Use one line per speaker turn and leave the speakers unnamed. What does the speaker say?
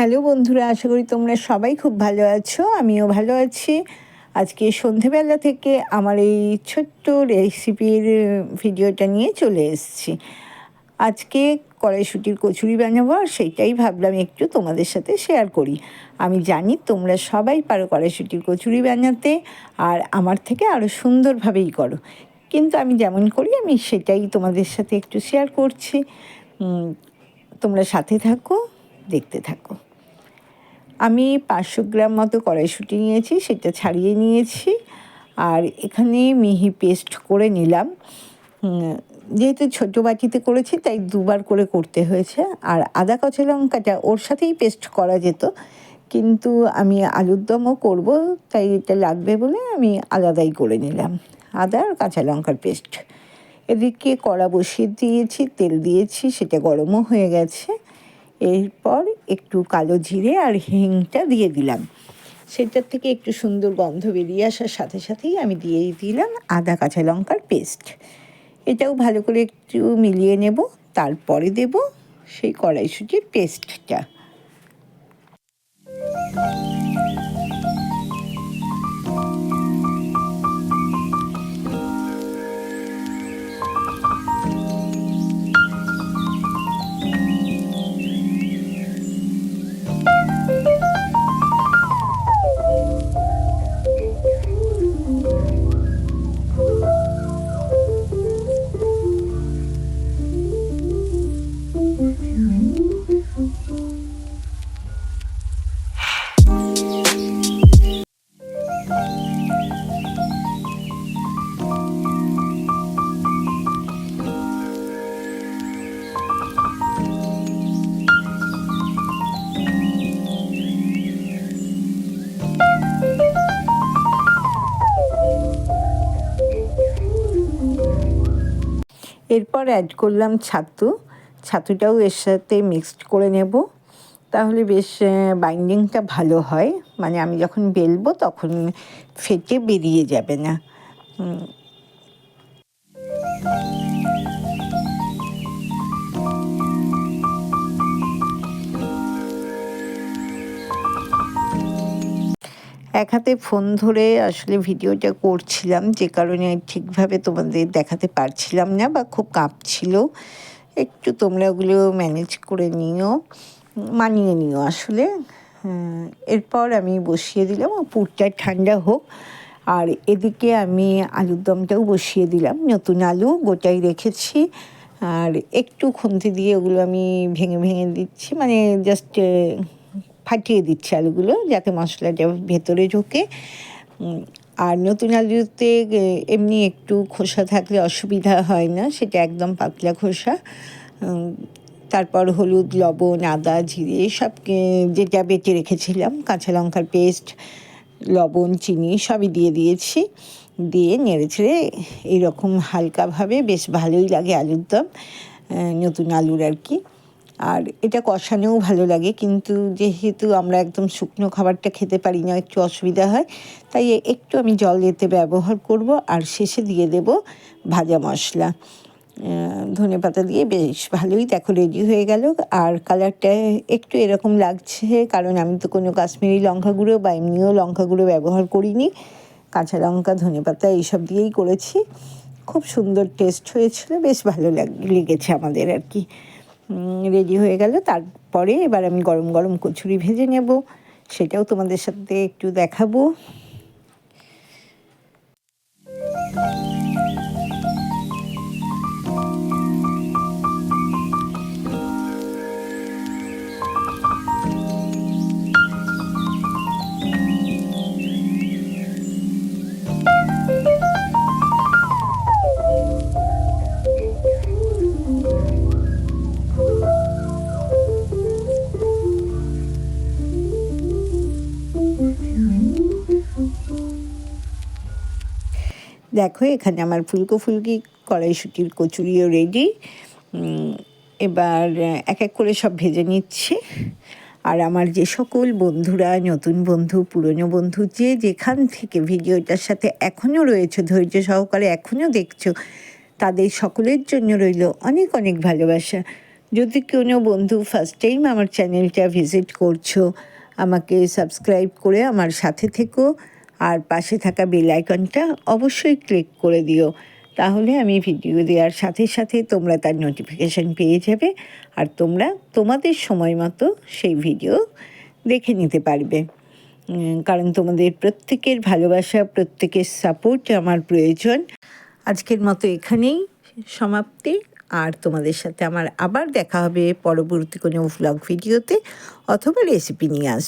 Hello বন্ধুরা, আশা করি তোমরা সবাই খুব ভালো আছো, আমিও ভালো আছি। আজকে সন্ধেবেলা থেকে আমার এই ছোট্ট রেসিপির ভিডিওটা নিয়ে চলে এসেছি। আজকে কড়াইশুটির কচুরি বানাবো আর সেইটাই ভাবলাম একটু তোমাদের সাথে শেয়ার করি। আমি জানি তোমরা সবাই পারো কড়াইশুটির কচুরি বানাতে আর আমার থেকে আরও সুন্দরভাবেই করো। কিন্তু আমি যেমন করি, আমি সেটাই তোমাদের সাথে একটু শেয়ার করছি। তোমরা সাথে থাকো, দেখতে থাকো। আমি পাঁচশো গ্রাম মতো কড়াইশুঁটি নিয়েছি, সেটা ছাড়িয়ে নিয়েছি। আর এখানে মিহি পেস্ট করে নিলাম। যেহেতু ছোটো বাটিতে করেছি, তাই দুবার করে করতে হয়েছে। আর আদা কাঁচা লঙ্কাটা ওর সাথেই পেস্ট করা যেত। কিন্তু আমি আলুর দমও করব, তাই এটা লাগবে বলে আমি আলাদাই করে নিলাম। আদা আর কাঁচা লঙ্কার পেস্ট। এদিকে কড়া বসিয়ে দিয়েছি, তেল দিয়েছি, সেটা গরমও হয়ে গেছে। এরপর একটু কালো জিরে আর হিংটা দিয়ে দিলাম। সেটার থেকে একটু সুন্দর গন্ধ বেরিয়ে আসার সাথে সাথেই আমি দিয়ে দিলাম আদা কাঁচা লঙ্কার পেস্ট। এটাও ভালো করে একটু মিলিয়ে নেব, তারপরে দেব সেই কড়াইশুটির পেস্টটা। এরপর অ্যাড করলাম ছাতু। ছাতুটাও এর সাথে মিক্সড করে নেব। তাহলে বেশ বাইন্ডিংটা ভালো হয়। মানে আমি যখন বেলবো তখন ফেটে বেরিয়ে যাবে না। এক হাতে ফোন ধরে আসলে ভিডিওটা করছিলাম। যে কারণে ঠিকভাবে তোমাদের দেখাতে পারছিলাম না বা খুব কাঁপছিল। একটু তোমরা ওগুলো ম্যানেজ করে নিও মানিয়ে নিও আসলে। হ্যাঁ, এরপর আমি বসিয়ে দিলাম পুরটা ঠান্ডা হোক। আর এদিকে আমি আলুর দমটাও বসিয়ে দিলাম নতুন আলু গোটাই রেখেছি। আর একটু খুন্তি দিয়ে ওগুলো আমি ভেঙে ভেঙে দিচ্ছি মানে জাস্ট ফাটিয়ে দিচ্ছি আলুগুলো যাতে মশলাটা ভেতরে ঢোকে। আর নতুন আলুতে এমনি একটু খোসা থাকলে অসুবিধা হয় না, সেটা একদম পাতলা খোসা। তারপর হলুদ, লবণ, আদা, জিরে সব যেটা বেটে রেখেছিলাম, কাঁচা লঙ্কার পেস্ট, লবণ, চিনি সবই দিয়ে দিয়েছি। দিয়ে নেড়ে ছেড়ে এইরকম হালকাভাবে বেশ ভালোই লাগে আলুর দম নতুন আলুর আর কি। আর এটা কষানোও ভালো লাগে, কিন্তু যেহেতু আমরা একদম শুকনো খাবারটা খেতে পারি না, একটু অসুবিধা হয়, তাই একটু আমি জল এতে ব্যবহার করব আর শেষে দিয়ে দেব ভাজা মশলা। ধনে পাতা দিয়ে বেশ ভালোই দেখো রেডি হয়ে গেল, আর কালারটা একটু এরকম লাগছে, কারণ আমি তো কোনো কাশ্মীরি লঙ্কা গুঁড়ো বা এমনিও লঙ্কা গুঁড়ো ব্যবহার করিনি, কাঁচা লঙ্কা, ধনে পাতা এইসব দিয়েই করেছি। খুব সুন্দর টেস্ট হয়েছিল, বেশ ভালো লাগ, লেগেছে আমাদের আর কি। রেডি হয়ে গেল। তারপরে এবার আমি গরম গরম কচুরি ভেজে নেব। সেটাও তোমাদের সাথে একটু দেখাবো। দেখো, এখানে আমার ফুলকো ফুলকি কড়াইশুটির কচুরিও রেডি এবার এক এক করে সব ভেজে নিচ্ছি। আর আমার যে সকল বন্ধুরা, নতুন বন্ধু, পুরনো বন্ধু, যে যেখান থেকে ভিডিওটার সাথে এখনও রয়েছে, ধৈর্য সহকারে এখনও দেখছ, তাদের সকলের জন্য রইল অনেক অনেক ভালোবাসা। যদি কোনো বন্ধু ফার্স্ট টাইম আমার চ্যানেলটা ভিজিট করছ, আমাকে সাবস্ক্রাইব করে আমার সাথে থেকো। আর পাশে থাকা বেল আইকনটা অবশ্যই ক্লিক করে দিও। তাহলে আমি ভিডিও দেওয়ার সাথে সাথে তোমরা তার নোটিফিকেশান পেয়ে যাবে আর তোমরা তোমাদের সময় মতো সেই ভিডিও দেখে নিতে পারবে। কারণ তোমাদের প্রত্যেকের ভালোবাসা, প্রত্যেকের সাপোর্ট আমার প্রয়োজন। আজকের মতো এখানেই সমাপ্তি। আর তোমাদের সাথে আমার আবার দেখা হবে পরবর্তী কোনো ভ্লগ ভিডিওতে অথবা রেসিপি নিয়ে আসব